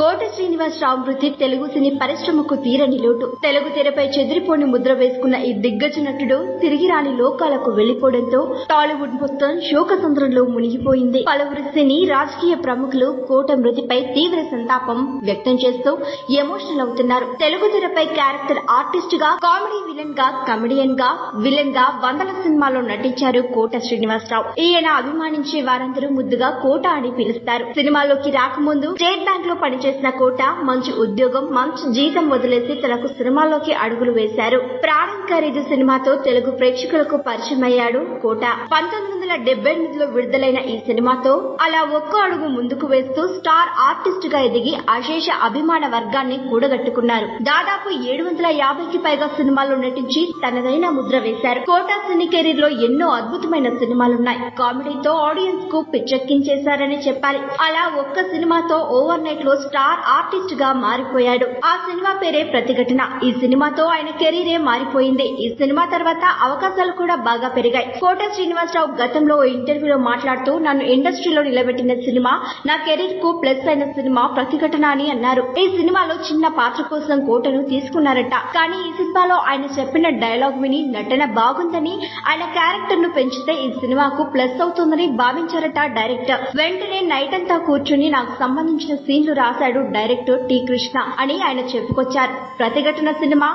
కోట శ్రీనివాసరావు మృతి తెలుగు సినీ పరిశ్రమకు తీరని లోటు. తెలుగు తెరపై చెదిరిపోని ముద్ర వేసుకున్న ఈ దిగ్గజ నటుడు తిరిగి రాని లోకాలకు వెళ్ళిపోవడంతో టాలీవుడ్ మొత్తం శోకసంద్రంలో మునిగిపోయింది. పలువురు సినీ రాజకీయ ప్రముఖులు కోట మృతిపై తీవ్ర సంతాపం వ్యక్తం చేస్తూ ఎమోషనల్ అవుతున్నారు. తెలుగు తెరపై క్యారెక్టర్ ఆర్టిస్ట్గా కామెడీ విలన్గా కమెడియన్గా విలన్గా వందల సినిమాల్లో నటించారు కోట శ్రీనివాసరావు ఈయన అభిమానించే వారందరూ ముద్దుగా కోట అని పిలుస్తారు. సినిమాలోకి రాకముందు స్టేట్ బ్యాంక్లో చేసిన కోట మంచి ఉద్యోగం మంచి జీతం వదిలేసి తనకు సినిమాలోకి అడుగులు వేశారు. ప్రాణం ఖరీదు సినిమాతో తెలుగు ప్రేక్షకులకు పరిచయం అయ్యాడు కోట. పంతొమ్మిది వందల డెబ్బై ఎనిమిదిలో విడుదలైన ఈ సినిమాతో అలా ఒక్కో అడుగు ముందుకు వేస్తూ స్టార్ ఆర్టిస్ట్గా ఎదిగి అశేష అభిమాన వర్గాన్ని కూడగట్టుకున్నారు. దాదాపు ఏడు వందల యాభైకి పైగా సినిమాల్లో నటించి తనదైన ముద్ర వేశారు. కోట సినీ కెరీర్లో ఎన్నో అద్భుతమైన సినిమాలున్నాయి. కామెడీతో ఆడియన్స్కు పిచ్చెక్కించేశారని చెప్పాలి. అలా ఒక్క సినిమాతో ఓవర్ నైట్లో స్టార్ ఆర్టిస్ట్గా మారిపోయాడు. ఆ సినిమా పేరే ప్రతిఘటన. ఈ సినిమాతో ఆయన కెరీరే మారిపోయింది. ఈ సినిమా తర్వాత అవకాశాలు కూడా బాగా పెరిగాయి. కోట శ్రీనివాసరావు గతంలో ఇంటర్వ్యూలో మాట్లాడుతూ నన్ను ఇండస్ట్రీలో నిలబెట్టిన సినిమా నా కెరీర్కు ప్లస్ అయిన సినిమా ప్రతిఘటన అని అన్నారు. ఈ సినిమాలో చిన్న పాత్ర కోసం కోటను తీసుకున్నారట. కానీ ఈ సినిమాలో ఆయన చెప్పిన డైలాగ్ విని నటన బాగుందని ఆయన క్యారెక్టర్ను పెంచితే ఈ సినిమాకు ప్లస్ అవుతుందని భావించారట డైరెక్టర్. వెంటనే నైట్ అంతా కూర్చుని నాకు సంబంధించిన సీన్లు రాశాడు డైరెక్టర్ టి కృష్ణ అని ఆయన చెప్పుకొచ్చారు. ప్రతిఘటన సినిమా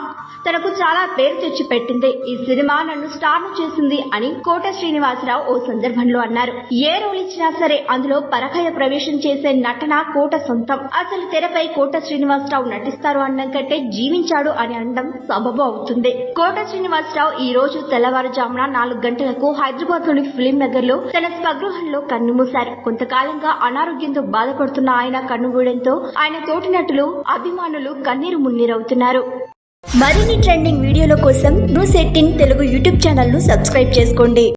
తనకు చాలా పేరు తెచ్చి పెట్టింది ఈ సినిమా నన్ను స్టార్ చేసింది అని కోట శ్రీనివాసరావు ఓ సందర్భంలో అన్నారు. ఏ రోల్ ఇచ్చినా సరే అందులో పరకాయ ప్రవేశం చేసే నటన కోట సొంతం. అసలు తెరపై కోట శ్రీనివాసరావు నటిస్తారు అన్నం కంటే జీవించాడు అని అనడం సబబు అవుతుంది. కోట శ్రీనివాసరావు ఈ రోజు తెల్లవారుజామున నాలుగు గంటలకు హైదరాబాద్లోని ఫిలిం నగర్లో తన స్వగృహంలో కన్నుమూశారు కొంతకాలంగా అనారోగ్యంతో బాధపడుతున్న ఆయన కన్నుమూయడంతో ఆయన తోటి నటులు అభిమానులు కన్నీరు మున్నీరవుతున్నారు. మరిన్ని ట్రెండింగ్ వీడియోల కోసం న్యూస్ ఎయిటీన్ తెలుగు యూట్యూబ్ ఛానల్ను సబ్స్క్రైబ్ చేసుకోండి.